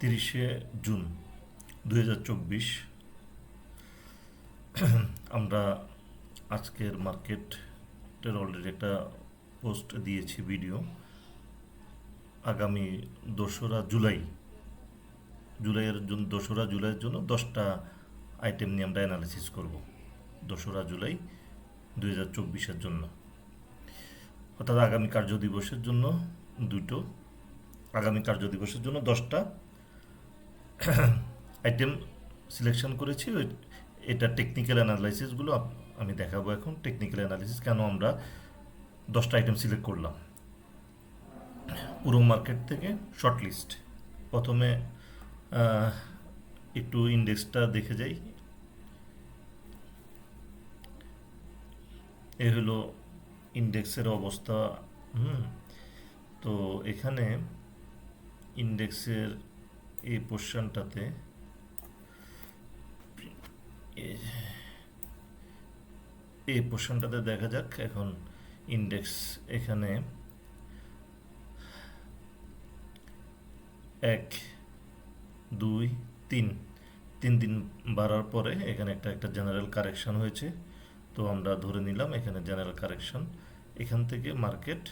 তিরিশে জুন দু হাজার চব্বিশ। আমরা আজকের মার্কেটের অলরেডি একটা পোস্ট দিয়েছি, ভিডিও। আগামী দোসরা জুলাই, জুলাইয়ের জন্য দোসরা জুলাইয়ের জন্য দশটা আইটেম নিয়ে আমরা অ্যানালিসিস করব, দোসরা জুলাই দুই হাজার চব্বিশের জন্য। অর্থাৎ আগামী কার্য দিবসের জন্য দুটো, আগামী কার্য দিবসের জন্য দশটা আইটেম সিলেকশন করেছি এটা টেকনিক্যাল অ্যানালাইসিসগুলো আমি দেখাবো এখন টেকনিক্যাল অ্যানালিসিস কেন আমরা দশটা আইটেম সিলেক্ট করলাম। পুরো মার্কেট থেকে শর্ট লিস্ট প্রথমে একটু ইন্ডেক্সটা দেখে যাই। এ হলো ইন্ডেক্সের অবস্থা, হুম, তো এখানে ইন্ডেক্সের এই পোর্শনটাতে। এই পোর্শনটাতে দেখা যাক এখন ইন্ডেক্স এখানে এক, দুই, তিন। তিন দিন বাড়ার পরে এখানে একটা একটা জেনারেল কারেকশন হয়েছে। তো আমরা ধরে নিলাম এখানে জেনারেল কারেকশন এখান থেকে মার্কেট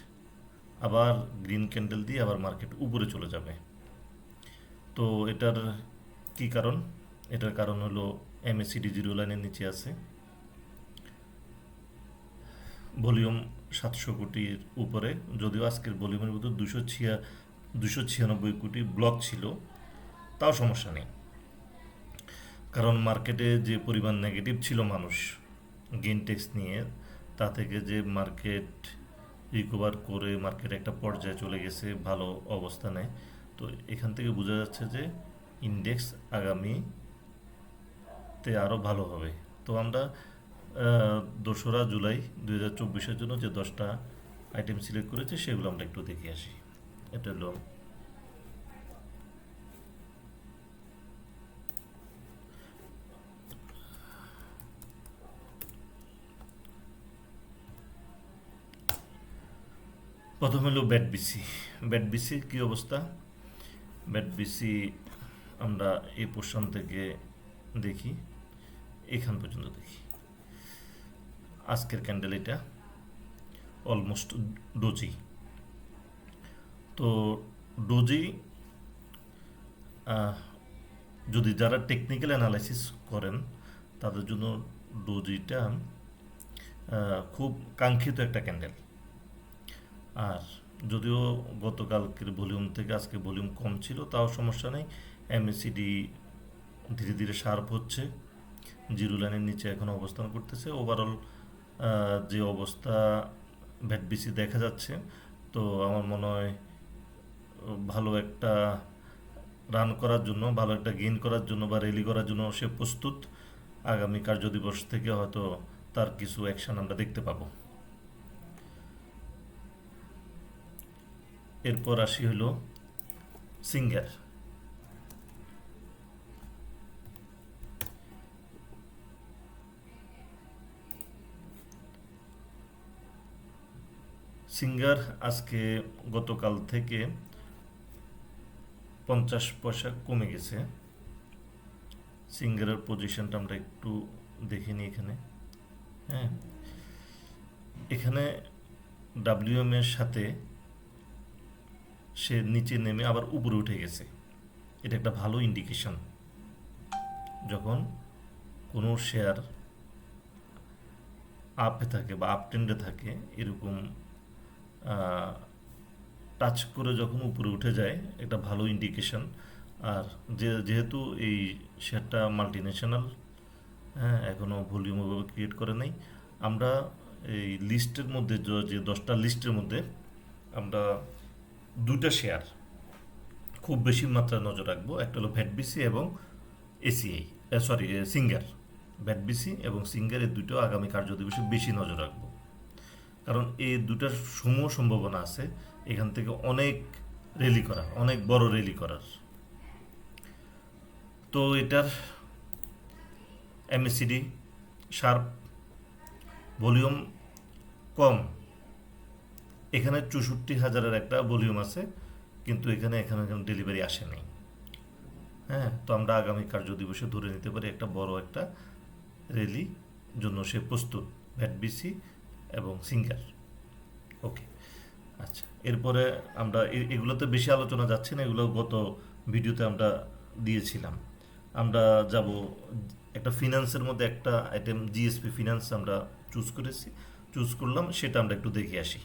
আবার গ্রিন ক্যান্ডেল দিয়ে আবার মার্কেট উপরে চলে যাবে। তো এটার কি কারণ? এটার কারণ হলো এমএসিডি জিরো লাইনের নিচে আছে। ভলিউম সাতশো কোটির উপরে, যদিও আজকের ভলিউমের মধ্যে দুশো ছিয়া, দুশো ছিয়ানব্বই কোটি ব্লক ছিল, তাও সমস্যা নেই। কারণ মার্কেটে যে পরিমাণ নেগেটিভ ছিল মানুষ গেইন ট্যাক্স নিয়ে, তা থেকে যে মার্কেট রিকভার করে মার্কেট একটা পর্যায়ে চলে গেছে, ভালো অবস্থানে তো এখান থেকে বোঝা যাচ্ছে যে ইন্ডেক্স আগামীতে আরও ভালো হবে। তো আমরা দোসরা জুলাই দুই হাজার চব্বিশের জন্য যে দশটা আইটেম সিলেক্ট করেছি, সেগুলো আমরা একটু দেখে আসি। এটা হলো প্রথম হলো ব্যাট বিসি ব্যাট বিসির কী অবস্থা? ব্যাট বিসি আমরা এই পোর্শন থেকে দেখি, এখান পর্যন্ত দেখি। আজকের ক্যান্ডেল এটা অলমোস্ট ডোজি তো ডোজি যদি যারা টেকনিক্যাল অ্যানালাইসিস করেন, তাদের জন্য ডোজিটা খুব কাঙ্ক্ষিত একটা ক্যান্ডেল আর যদিও গতকালকের ভলিউম থেকে আজকে ভলিউম কম ছিল, তাও সমস্যা নেই। এমএসিডি ধীরে ধীরে শার্প হচ্ছে। জিরো লাইনের নিচে এখন অবস্থান করতেছে। ওভারঅল যে অবস্থা ভ্যাটবিসি দেখা যাচ্ছে, তো আমার মনে হয় ভালো একটা রান করার জন্য, ভালো একটা গেইন করার জন্য বা র্যালি করার জন্য সে প্রস্তুত। আগামী কার্যদিবস থেকে হয়তো তার কিছু অ্যাকশন আমরা দেখতে পাবো। এরপর আসি হলো সিঙ্গার সিঙ্গার আজকে গতকাল থেকে পঞ্চাশ পয়সা কমে গেছে। সিঙ্গারের পজিশনটা আমরা একটু দেখে নিই এখানে। হ্যাঁ এখানে ডাব্লিউএম এর সাথে সে নিচে নেমে আবার উপরে উঠে গেছে। এটা একটা ভালো ইন্ডিকেশন যখন কোনো শেয়ার আপে থাকে বা আপ ট্রেন্ডে থাকে, এরকম টাচ করে যখন উপরে উঠে যায়, একটা ভালো ইন্ডিকেশন আর যে, যেহেতু এই শেয়ারটা মাল্টি ন্যাশনাল হ্যাঁ এখনও ভলিউম ওভাবে ক্রিয়েট করে নাই, আমরা এই লিস্টের মধ্যে, যে দশটা লিস্টের মধ্যে আমরা দুইটা শেয়ার খুব বেশি মাত্রায় নজর রাখব। একটা হলো ভ্যাটবিসি এবং এসিআই সরি সিঙ্গার ভ্যাটবিসি এবং সিঙ্গার দুটো আগামী কার্য দিবসে বেশি নজর রাখব। কারণ এই দুটার সমূহ সম্ভাবনা আছে, এখান থেকে অনেক র্যালি করা, অনেক বড় র্যালি করার। তো এটার এমএসিডি শার্প ভলিউম কম এখানে চৌষট্টি হাজারের একটা ভলিউম আছে, কিন্তু এখানে এখানে ডেলিভারি আসেনি হ্যাঁ তো আমরা আগামী কার্য দিবসে ধরে নিতে পারি একটা বড় একটা র্যালি জন্য সে প্রস্তুত ভ্যাটবিসি এবং সিঙ্গার ওকে আচ্ছা এরপরে আমরা এগুলোতে বেশি আলোচনা যাচ্ছে না, এগুলো গত ভিডিওতে আমরা দিয়েছিলাম। আমরা যাব একটা ফিনান্সের মধ্যে একটা আইটেম জিএসপি ফিনান্স আমরা চুজ করেছি। চুজ করলাম, সেটা আমরা একটু দেখে আসি।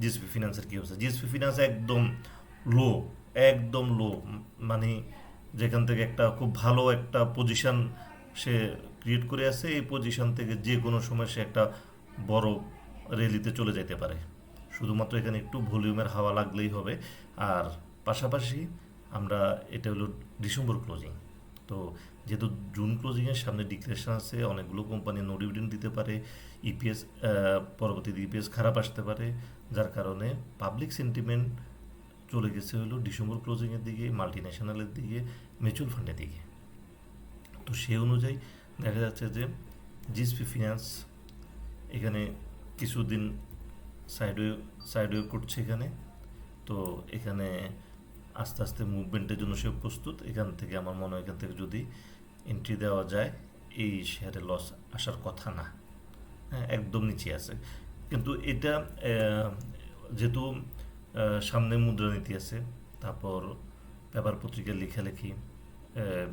জিএসপি ফিনান্সের কী অবস্থা? জিএসপি ফিনান্স একদম লো একদম লো মানে যেখান থেকে একটা খুব ভালো একটা পজিশন সে ক্রিয়েট করে আছে এই পজিশন থেকে যে কোনো সময় সে একটা বড় রেলিতে চলে যেতে পারে। শুধুমাত্র এখানে একটু ভলিউমের হাওয়া লাগলেই হবে। আর পাশাপাশি আমরা, এটা হলো ডিসেম্বর ক্লোজিং তো যেহেতু জুন ক্লোজিংয়ের সামনে ডিক্লেরেশন আছে, অনেকগুলো কোম্পানি নো ডিভিডেন্ড দিতে পারে ইপিএস পরবর্তীতে ইপিএস খারাপ আসতে পারে, যার কারণে পাবলিক সেন্টিমেন্ট চলে গেছে হলো ডিসেম্বর ক্লোজিংয়ের দিকে মাল্টি ন্যাশনালের দিকে মিউচুয়াল ফান্ডের দিকে। তো সেই অনুযায়ী দেখা যাচ্ছে যে জিএসপি ফিনান্স এখানে কিছুদিন সাইডওয়ে সাইডওয়ে করছে এখানে। তো এখানে আস্তে আস্তে মুভমেন্টের জন্য সে প্রস্তুত। এখান থেকে আমার মনে হয় এখান থেকে যদি এন্ট্রি দেওয়া যায়, এই শেয়ারে লস আসার কথা না। হ্যাঁ একদম নিচে আছে। কিন্তু এটা যেহেতু সামনে মুদ্রানীতি আছে, তারপর পেপার পত্রিকার লেখালেখি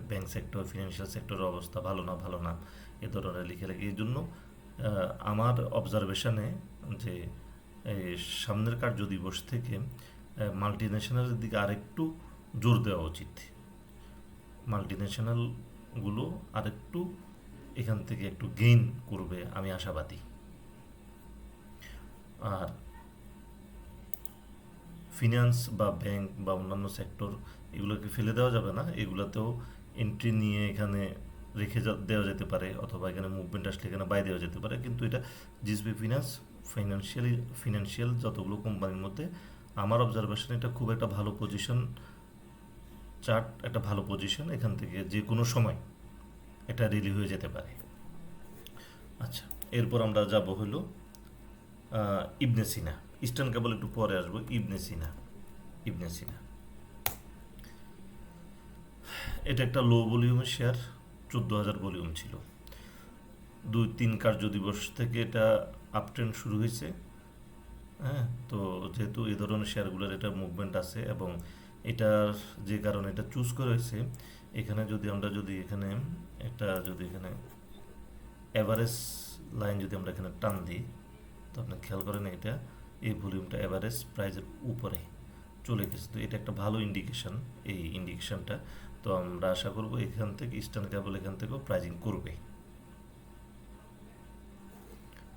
ব্যাংক সেক্টর ফিনান্সিয়াল সেক্টরের অবস্থা ভালো না ভালো না, এ ধরনের লেখালেখি, এই জন্য আমার অবজারভেশনে যে সামনের কার্য দিবস থেকে মাল্টি ন্যাশনালের দিকে আরেকটু জোর দেওয়া উচিত। মাল্টি ন্যাশনালগুলো আরেকটু এখান থেকে একটু গেইন করবে, আমি আশাবাদী। আর ফিনান্স বা ব্যাংক বা অন্যান্য সেক্টর এগুলোকে ফেলে দেওয়া যাবে না, এগুলোতেও এন্ট্রি নিয়ে এখানে রেখে দেওয়া যেতে পারে, অথবা এখানে মুভমেন্ট আসলে এখানে বাই দেওয়া যেতে পারে, কিন্তু এটা জিএসবি ফিনান্স ফাইন্যান্সিয়ালি ফিনান্সিয়াল যতগুলো কোম্পানির মধ্যে আমার অবজারভেশন এটা খুব একটা ভালো পজিশন চার্ট একটা ভালো পজিশন এখান থেকে যে কোনো সময় এটা রিলি হয়ে যেতে পারে। আচ্ছা এরপর আমরা যাব হলো ইবনে সিনা। ইস্টার্ন কেবল একটু পরে আসব, ইবনে সিনা ইবনে সিনা। এটা একটা লো ভলিউমের শেয়ার চোদ্দ হাজার ভলিউম ছিল। দুই তিন কার্য দিবস থেকে এটা আপট্রেন্ড শুরু হয়েছে। হ্যাঁ তো যেহেতু এই ধরনের শেয়ারগুলোর এটা মুভমেন্ট আছে এবং এটার যে কারণে এটা চুজ করে হয়েছে, এখানে যদি আমরা যদি এখানে একটা যদি এখানে অ্যাভারেজ লাইন যদি আমরা এখানে টান দিই, তো আপনি খেয়াল করেন এটা, এই ভলিউমটা অ্যাভারেজ প্রাইজের উপরে চলে গেছে। তো এটা একটা ভালো ইন্ডিকেশন এই ইন্ডিকেশনটা তো আমরা আশা করব এখান থেকে ইস্টার্ন ক্যাবল এখান থেকেও প্রাইজিং করবে।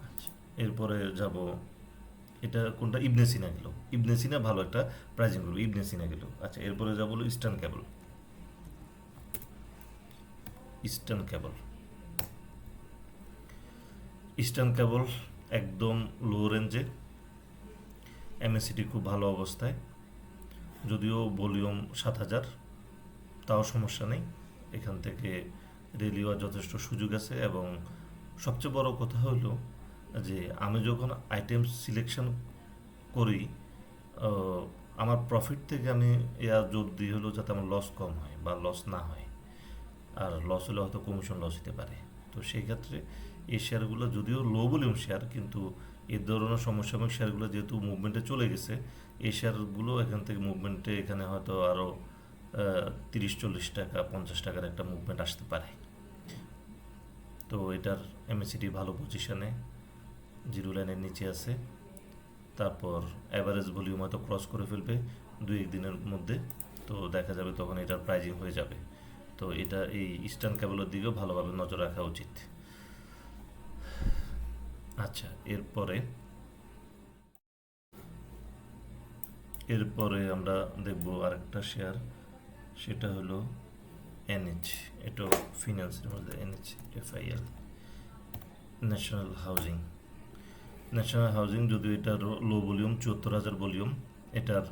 আচ্ছা এরপরে যাব এটা কোনটা? ইবনে সিনা গেল। ইবনে সিনা ভালো একটা প্রাইজিং করবে। ইবনে সিনা গেল। আচ্ছা এরপরে যা হলো eastern cable eastern cable eastern cable একদম লো রেঞ্জে এমএসিটি খুব ভালো অবস্থায়। যদিও ভলিউম সাত হাজার, তাও সমস্যা নেই। এখান থেকে রেলিওয়ার যথেষ্ট সুযোগ আছে এবং সবচেয়ে বড় কথা হলো যে আমি যখন আইটেম সিলেকশন করি আমার প্রফিট থেকে আমি এর জোর দিই হলো যাতে আমার লস কম হয় বা লস না হয়। আর লস হলে হয়তো কমিশন লস হতে পারে। তো সেই ক্ষেত্রে এই শেয়ারগুলো যদিও লো ভলিউম শেয়ার কিন্তু এই ধরনের সমসাময়িক শেয়ারগুলো যেহেতু মুভমেন্টে চলে গেছে, এই শেয়ারগুলো এখান থেকে মুভমেন্টে এখানে হয়তো আরও তিরিশ, চল্লিশ টাকা, পঞ্চাশ টাকার একটা মুভমেন্ট আসতে পারে। তো এটার এমএসিটি ভালো পজিশনে জিরো লাইনের নিচে আছে। তারপর অ্যাভারেজ ভলিউম হয়তো ক্রস করে ফেলবে দুই এক দিনের মধ্যে। তো দেখা যাবে তখন এটার প্রাইজিং হয়ে যাবে। তো এটা এই ইস্টার্ন কেবলের দিকেও ভালোভাবে নজর রাখা উচিত। আচ্ছা এরপরে এরপরে আমরা দেখব আরেকটা শেয়ার সেটা হলো এনএচ এটাও ফিনান্সের মধ্যে NH FIL national housing national housing যদিও এটার লো ভলিউম চুয়াত্তর হাজার ভলিউম এটার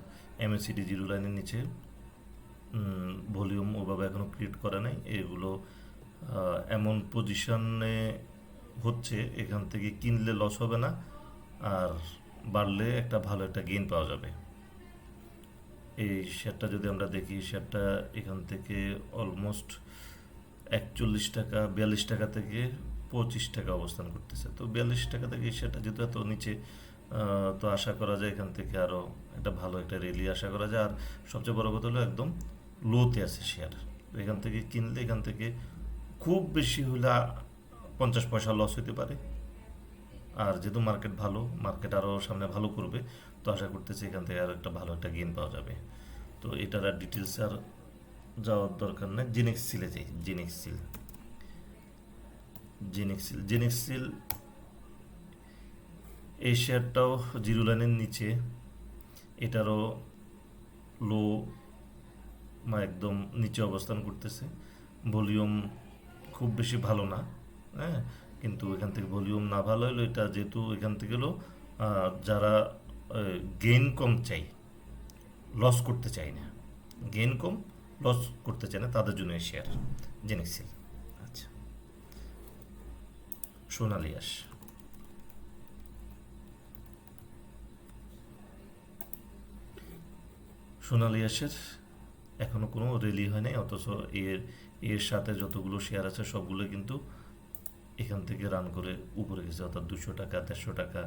এমএসিডি জিরো লাইনের নিচে ভলিউম ওভাবে এখনও ক্রিয়েট করা নাই। এগুলো এমন পজিশনে হচ্ছে, এখান থেকে কিনলে লস হবে না, আর বাড়লে একটা ভালো একটা গেইন পাওয়া যাবে। এই শেয়ারটা যদি আমরা দেখি শেয়ারটা এখান থেকে অলমোস্ট একচল্লিশ টাকা, বিয়াল্লিশ টাকা থেকে পঁচিশ টাকা অবস্থান করতেছে। তো বিয়াল্লিশ টাকা থেকে সেটা যেহেতু এত নিচে তো আশা করা যায় এখান থেকে আরও একটা ভালো একটা র্যালি আশা করা যায়। আর সবচেয়ে বড় কথা হলো একদম লোতে আছে শেয়ার তো এখান থেকে কিনলে এখান থেকে খুব বেশি হলে পঞ্চাশ পয়সা লস হতে পারে। আর যেহেতু মার্কেট ভালো মার্কেট আরও সামনে ভালো করবে, তো আশা করতেছি এখান থেকে আরও একটা ভালো একটা গেইন পাওয়া যাবে। তো এটার আর ডিটেলস আর যাওয়ার দরকার নেই। জেনেক্স সিলে যাই Genex seal Genex seal Genex seal এই শেয়ারটাও জিরো লাইনের নিচে। এটারও লো বা একদম নিচে অবস্থান করতেছে। ভলিউম খুব বেশি ভালো না হ্যাঁ? কিন্তু এখান থেকে ভলিউম না ভালো হলো এটা যেহেতু এখান থেকে হলো যারা গেইন কম চাই লস করতে চাই না। গেইন কম লস করতে চায় না, তাদের জন্য এই শেয়ার জেনেক্সিল সোনালি আস। সোনালি আশের এখনও কোনো রেলি হয় নাই, অথচ এর এর সাথে যতগুলো শেয়ার আছে সবগুলো কিন্তু এখান থেকে রান করে উপরে গেছে, অর্থাৎ দুশো টাকা, দেড়শো টাকা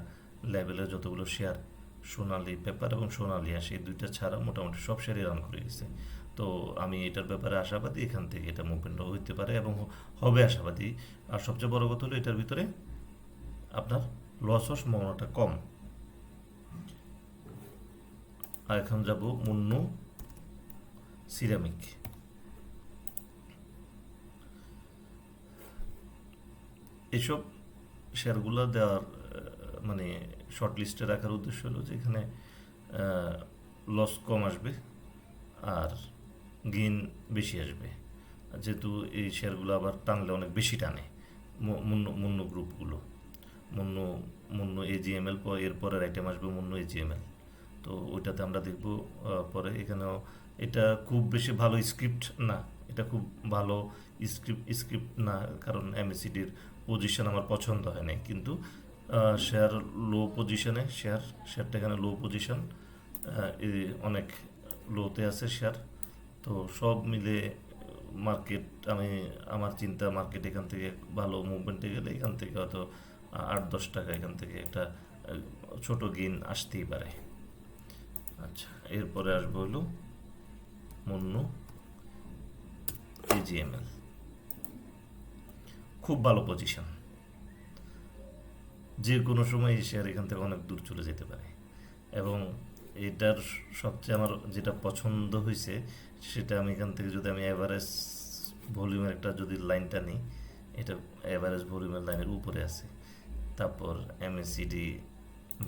লেভেলের যতগুলো শেয়ার সোনালি পেপার এবং সোনালি আসে, এই দুইটা ছাড়া মোটামুটি সব শেয়ারই রান করে গেছে। তো আমি এটার ব্যাপারে আশাবাদী, এখান থেকে এটা মুভমেন্ট হইতে পারে এবং হবে আশাবাদী। আর সবচেয়ে বড় কথা হলো এটার ভিতরে আপনার লস হওয়ার সম্ভাবনাটা কম। আর এখন যাব মুন্নু সিরামিক এসব শেয়ারগুলো দেওয়ার মানে শর্ট লিস্টে রাখার উদ্দেশ্য হলো যে এখানে লস কম আসবে। আর গেইন বেশি আসবে। যেহেতু এই শেয়ারগুলো আবার টানলে অনেক বেশি টানে মুন্নু মুন্নু গ্রুপগুলো। মুন্নু মুন্নু এজিএমএল এরপরের আইটেম আসবে মুন্নু এজিএমএল তো ওইটাতে আমরা দেখব পরে এখানেও এটা খুব বেশি ভালো স্ক্রিপ্ট না, এটা খুব ভালো স্ক্রিপ্ট স্ক্রিপ্ট না, কারণ এমএসিডির পজিশন আমার পছন্দ হয় নাই কিন্তু শেয়ার লো পজিশনে শেয়ার শেয়ারটা এখানে লো পজিশন অনেক লোতে আছে শেয়ার তো সব মিলে মার্কেট আমি আমার চিন্তা মার্কেট এখান থেকে ভালো মুভমেন্টে গেলে এখান থেকে হয়তো আট দশ টাকা এখান থেকে একটা ছোট গেইন আসতেই পারে। আচ্ছা এরপরে আসব হলো মুন্নু এজিএমএল খুব ভালো পজিশন যে কোনো সময় এই শেয়ার এখান থেকে অনেক দূর চলে যেতে পারে। এবং এটার সবচেয়ে আমার যেটা পছন্দ হয়েছে সেটা আমি এখান থেকে যদি আমি অ্যাভারেজ ভলিউমের একটা যদি লাইনটা নিই, এটা অ্যাভারেজ ভলিউমের লাইনের উপরে আছে। তারপর এমএসিডি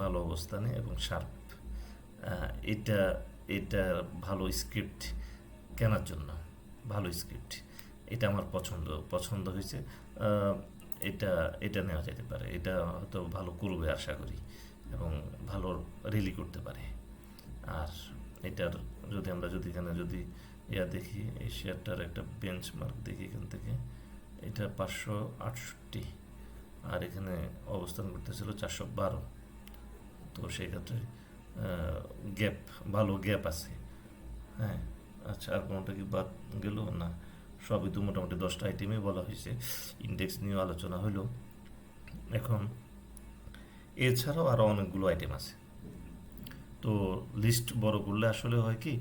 ভালো অবস্থানে এবং শার্প এটা এটা ভালো স্ক্রিপ্ট কেনার জন্য, ভালো স্ক্রিপ্ট এটা আমার পছন্দ পছন্দ হয়েছে। এটা এটা নেওয়া যেতে পারে। এটা হয়তো ভালো করবে আশা করি এবং ভালো রিলি করতে পারে। আর এটার যদি আমরা যদি এখানে যদি ইয়া দেখি এই শেয়ারটার একটা বেঞ্চ মার্ক দেখি এখান থেকে, এটা পাঁচশো আটষট্টি। আর এখানে অবস্থান করতেছিল চারশো বারো। তো সেই ক্ষেত্রে গ্যাপ ভালো গ্যাপ আছে। হ্যাঁ আচ্ছা আর কোনোটা কি বাদ গেল? না, সবই তো মোটামুটি দশটা আইটেমই বলা হয়েছে। ইন্ডেক্স নিয়েও আলোচনা হলো। এখন, এছাড়াও আরও অনেকগুলো আইটেম আছে। তো লিস্ট বড় করলে আসলে হয় কি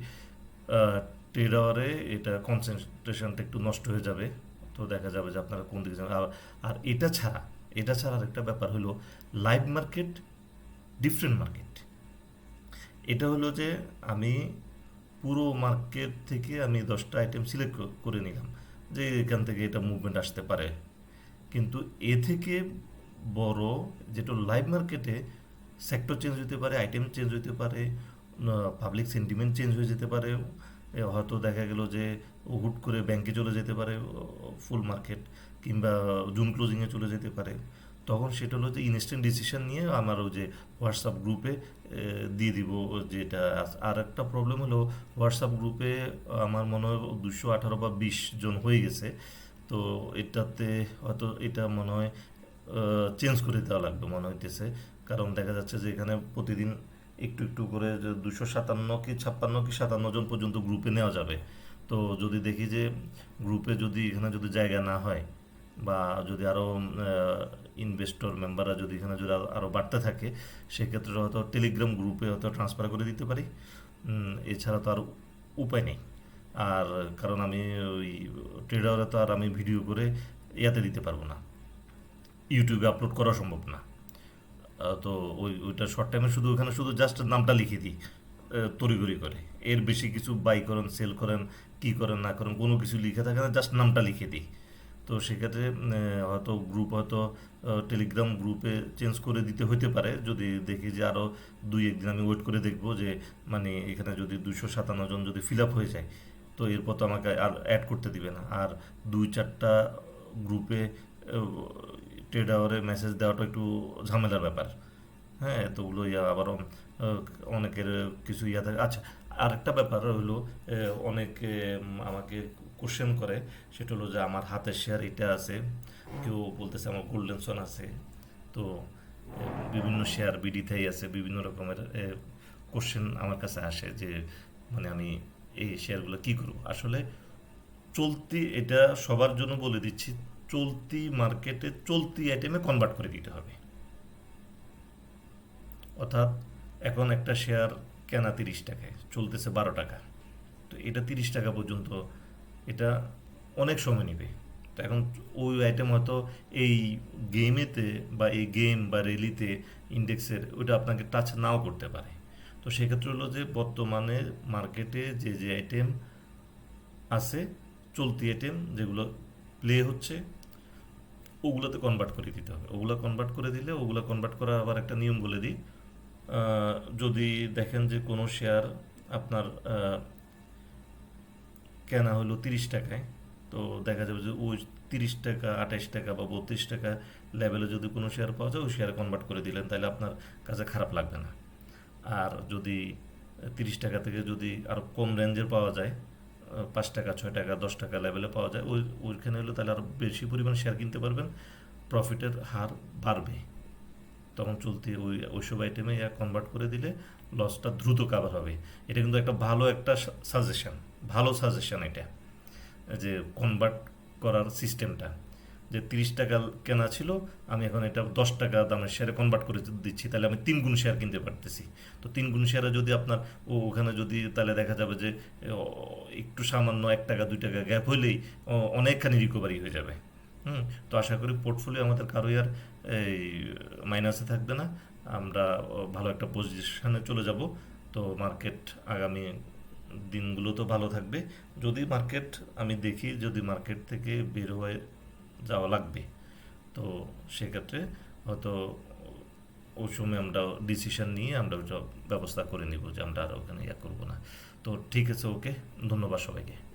ট্রেডারে এটা কনসেন্ট্রেশনটা একটু নষ্ট হয়ে যাবে। তো দেখা যাবে যে আপনারা কোন দিকে যাবেন। আর- আর এটা ছাড়া এটা ছাড়া একটা ব্যাপার হলো লাইভ মার্কেট ডিফারেন্ট মার্কেট এটা হলো যে আমি পুরো মার্কেট থেকে আমি দশটা আইটেম সিলেক্ট করে নিলাম। যে এখান থেকে এটা মুভমেন্ট আসতে পারে। কিন্তু এ থেকে বড় যেটা লাইভ মার্কেটে সেক্টর চেঞ্জ হতে পারে আইটেম চেঞ্জ হতে পারে পাবলিক সেন্টিমেন্ট চেঞ্জ হয়ে যেতে পারে হয়তো দেখা গেল যে হুট করে ব্যাংকে চলে যেতে পারে ফুল মার্কেট কিংবা জুন ক্লোজিংয়ে চলে যেতে পারে। তখন সেটা হলো যে ইনস্ট্যান্ট ডিসিশন নিয়ে আমার ওই যে হোয়াটসঅ্যাপ গ্রুপে দিয়ে দিব যেটা আর একটা প্রবলেম হলো হোয়াটসঅ্যাপ গ্রুপে আমার মনে হয় দুশো আঠারো বা বিশ জন হয়ে গেছে। তো এটাতে হয়তো এটা মনে হয় চেঞ্জ করে দেওয়া লাগবে মনে হইতেছে। কারণ দেখা যাচ্ছে যে এখানে প্রতিদিন একটু একটু করে দুশো সাতান্ন কি ছাপ্পান্ন কি সাতান্ন জন পর্যন্ত গ্রুপে নেওয়া যাবে। তো যদি দেখি যে গ্রুপে যদি এখানে যদি জায়গা না হয় বা যদি আরও ইনভেস্টর মেম্বাররা যদি এখানে যদি আরও বাড়তে থাকে, সেক্ষেত্রে হয়তো টেলিগ্রাম গ্রুপে হয়তো ট্রান্সফার করে দিতে পারি। এছাড়া তো আর উপায় নেই। আর কারণ আমি ওই ট্রেডারে তো আর আমি ভিডিও করে ইয়াতে দিতে পারব না। ইউটিউবে আপলোড করা সম্ভব না। তো ওই, ওইটা শর্ট টাইমে শুধু ওখানে শুধু জাস্ট নামটা লিখে দিই তড়িঘড়ি করে। এর বেশি কিছু বাই করেন সেল করেন, কি করেন, না করেন, কোনো কিছু লিখে থাকে না জাস্ট নামটা লিখে দিই। তো সেক্ষেত্রে হয়তো গ্রুপ হয়তো টেলিগ্রাম গ্রুপে চেঞ্জ করে দিতে হইতে পারে। যদি দেখি যে আরও দুই, একদিন আমি ওয়েট করে দেখব যে মানে এখানে যদি দুশো সাতান্ন জন যদি ফিল আপ হয়ে যায়, তো এরপর তো আমাকে আর অ্যাড করতে দিবে না। আর দুই, চারটা গ্রুপে ট্রেড আওয়ারে মেসেজ দেওয়াটা একটু ঝামেলার ব্যাপার। হ্যাঁ তো ওগুলো ইয়া আবারও আহ, অনেকের কিছু ইয়া থাকে। আচ্ছা আরেকটা ব্যাপার হলো অনেকে আমাকে কোশ্চেন করে। সেটা হলো যে আমার হাতের শেয়ার এটা আছে কেউ বলতেছে আমার গোল্ডেন সন আছে। তো বিভিন্ন শেয়ার বিডিতেই আছে বিভিন্ন রকমের কোশ্চেন আমার কাছে আসে যে মানে আমি এই শেয়ারগুলো কি করব? আসলে চলতি এটা সবার জন্য বলে দিচ্ছি। চলতি মার্কেটে চলতি আইটেমে কনভার্ট করে দিতে হবে। অর্থাৎ এখন একটা শেয়ার কেনা তিরিশ টাকায়, চলতেছে বারো টাকা। তো এটা তিরিশ টাকা পর্যন্ত, এটা অনেক সময় নেবে। তো এখন ওই আইটেম হয়তো এই গেমেতে বা এই গেম বা রেলিতে ইন্ডেক্সের ওইটা আপনাকে টাচ নাও করতে পারে। তো সেক্ষেত্রে হলো যে বর্তমানে মার্কেটে যে যে আইটেম আছে, চলতি আইটেম যেগুলো প্লে হচ্ছে ওগুলোতে কনভার্ট করে দিতে হবে। ওগুলো কনভার্ট করে দিলে, ওগুলো কনভার্ট করার আবার একটা নিয়ম বলে দিই। যদি দেখেন যে কোনো শেয়ার আপনার কেনা হলো তিরিশ টাকায়, তো দেখা যাবে যে ওই তিরিশ টাকা, আঠাইশ টাকা বা বত্রিশ টাকা লেভেলে যদি কোনো শেয়ার পাওয়া যায়, ওই শেয়ার কনভার্ট করে দিলেন, তাহলে আপনার কাছে খারাপ লাগবে না। আর যদি তিরিশ টাকা থেকে যদি আরও কম রেঞ্জের পাওয়া যায় পাঁচ টাকা, ছয় টাকা, দশ টাকা লেভেলে পাওয়া যায়। ওই, ওইখানে হলে তাহলে আরও বেশি পরিমাণ শেয়ার কিনতে পারবেন। প্রফিটের হার বাড়বে। তখন চলতি ওই, ওইসব আইটেমে কনভার্ট করে দিলে লসটা দ্রুত কাভার হবে। এটা কিন্তু একটা ভালো একটা সাজেশন ভালো সাজেশান এটা। যে কনভার্ট করার সিস্টেমটা যে তিরিশ টাকা কেনা ছিল, আমি এখন এটা দশ টাকা দামের শেয়ারে কনভার্ট করে দিচ্ছি, তাহলে আমি তিন গুণ শেয়ার কিনতে পারতেছি। তো তিন গুণ শেয়ারে যদি আপনার, ও ওখানে যদি তাহলে দেখা যাবে যে একটু সামান্য এক টাকা, দুই টাকা গ্যাপ হইলেই অনেকখানি রিকভারি হয়ে যাবে। হুম, তো আশা করি পোর্টফোলিও আমাদের কারোই আর এই মাইনাসে থাকবে না। আমরা ভালো একটা পজিশনে চলে যাব। তো মার্কেট আগামী দিনগুলো তো ভালো থাকবে। যদি মার্কেট আমি দেখি, যদি মার্কেট থেকে বের হয়ে যাওয়া লাগবে। তো সেক্ষেত্রে হয়তো ওই সময় আমরা ডিসিশন নিয়ে আমরা ব্যবস্থা করে নিব যে আমরা আর ওখানে ইয়া করব না। তো ঠিক আছে, ওকে। ধন্যবাদ সবাইকে।